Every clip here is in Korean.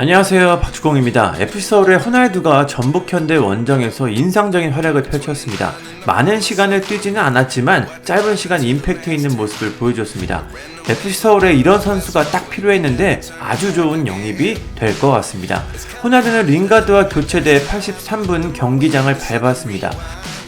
안녕하세요 박주공입니다. FC 서울의 호날두가 전북현대 원정에서 인상적인 활약을 펼쳤습니다. 많은 시간을 뛰지는 않았지만 짧은 시간 임팩트 있는 모습을 보여줬습니다. FC 서울에 이런 선수가 딱 필요했는데 아주 좋은 영입이 될 것 같습니다. 호날두는 링가드와 교체돼 83분 경기장을 밟았습니다.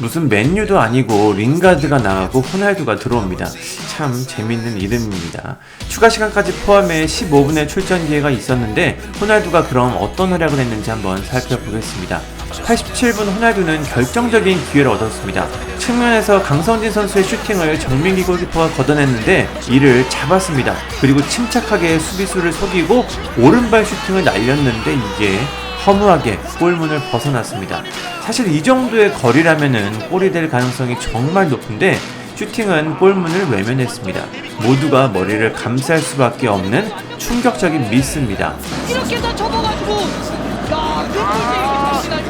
무슨 맨유도 아니고 링가드가 나가고 호날두가 들어옵니다. 참 재밌는 이름입니다. 추가 시간까지 포함해 15분의 출전 기회가 있었는데 호날두가 그럼 어떤 활약을 했는지 한번 살펴보겠습니다. 87분 호날두는 결정적인 기회를 얻었습니다. 측면에서 강성진 선수의 슈팅을 정민기 골키퍼가 걷어냈는데 이를 잡았습니다. 그리고 침착하게 수비수를 속이고 오른발 슈팅을 날렸는데 이게 허무하게 골문을 벗어났습니다. 사실 이 정도의 거리라면은 골이 될 가능성이 정말 높은데 슈팅은 골문을 외면했습니다. 모두가 머리를 감쌀 수밖에 없는 충격적인 미스입니다. 이렇게 다 접어가지고 야 눈빛이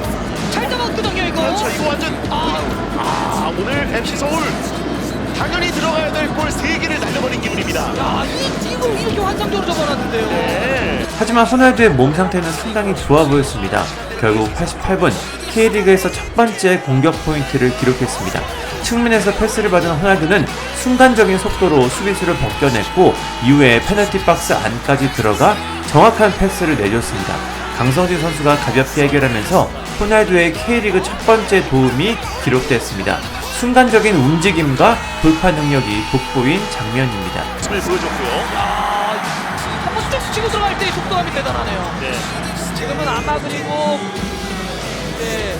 잘 잡았거든요 이거 그렇죠. 이거 완전 아, 아 오늘 MC 서울 당연히 들어가야 될 골 3개를 날려버린 기분입니다. 야, 이, 이거 이렇게 환상적으로 접어놨는데요 네. 하지만 호날두의 몸 상태는 상당히 좋아 보였습니다. 결국 88분 K리그에서 첫 번째 공격 포인트를 기록했습니다. 측면에서 패스를 받은 호날두는 순간적인 속도로 수비수를 벗겨냈고 이후에 페널티 박스 안까지 들어가 정확한 패스를 내줬습니다. 강성진 선수가 가볍게 해결하면서 호날두의 K리그 첫 번째 도움이 기록됐습니다. 순간적인 움직임과 돌파 능력이 돋보인 장면입니다. 한번 쭉 치고 들어갈 때 속도감이 대단하네요 네. 지금은 아마 그리고 네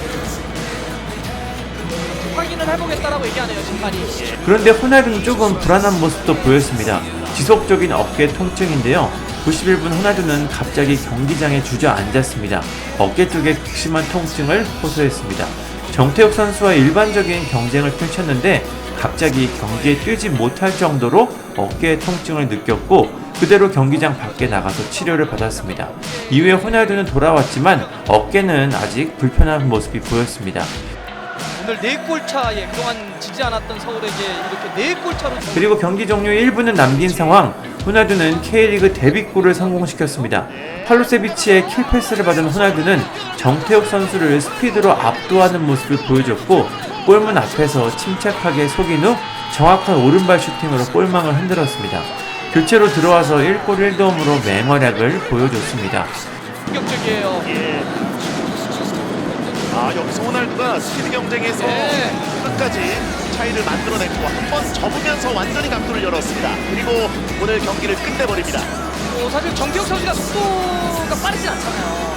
확인을 해보겠다라고 얘기하네요 심판이 그런데 호날두는 조금 불안한 모습도 보였습니다. 지속적인 어깨 통증인데요. 91분 호날두는 갑자기 경기장에 주저앉았습니다. 어깨 쪽에 극심한 통증을 호소했습니다. 정태욱 선수와 일반적인 경쟁을 펼쳤는데 갑자기 경기에 뛰지 못할 정도로 어깨 통증을 느꼈고 그대로 경기장 밖에 나가서 치료를 받았습니다. 이후에 호날두는 돌아왔지만 어깨는 아직 불편한 모습이 보였습니다. 오늘 4골 차에 그동안 지지 않았던 서울에게 이렇게 4골 차로 그리고 경기 종료 1분을 남긴 상황 호날두는 K리그 데뷔골을 성공시켰습니다. 팔로세비치의 킬패스를 받은 호날두는 정태욱 선수를 스피드로 압도하는 모습을 보여줬고 골문 앞에서 침착하게 속인 후 정확한 오른발 슈팅으로 골망을 흔들었습니다. 교체로 들어와서 1골 1도움으로 맹활약을 보여줬습니다. 충격적이에요 예. 아 여기서 호날두가 스피드 경쟁에서 네. 끝까지 차이를 만들어냈고 한 번 접으면서 완전히 각도를 열었습니다. 그리고 오늘 경기를 끝내버립니다. 어, 사실 정기혁 선수가 속도가 빠르진 않잖아요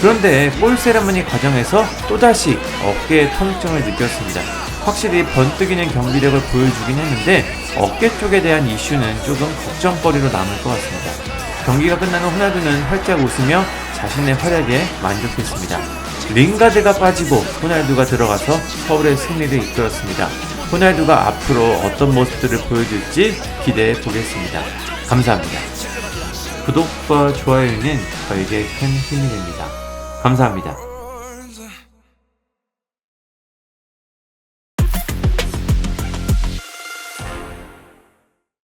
그런데 볼 세레머니 과정에서 또다시 어깨에 통증을 느꼈습니다. 확실히 번뜩이는 경기력을 보여주긴 했는데 어깨 쪽에 대한 이슈는 조금 걱정거리로 남을 것 같습니다. 경기가 후 호날두는 활짝 웃으며 자신의 활약에 만족했습니다. 링가드가 빠지고 호날두가 들어가서 서울의 승리를 이끌었습니다. 호날두가 앞으로 어떤 모습들을 보여줄지 기대해 보겠습니다. 감사합니다. 구독과 좋아요는 저에게 큰 힘이 됩니다. 감사합니다.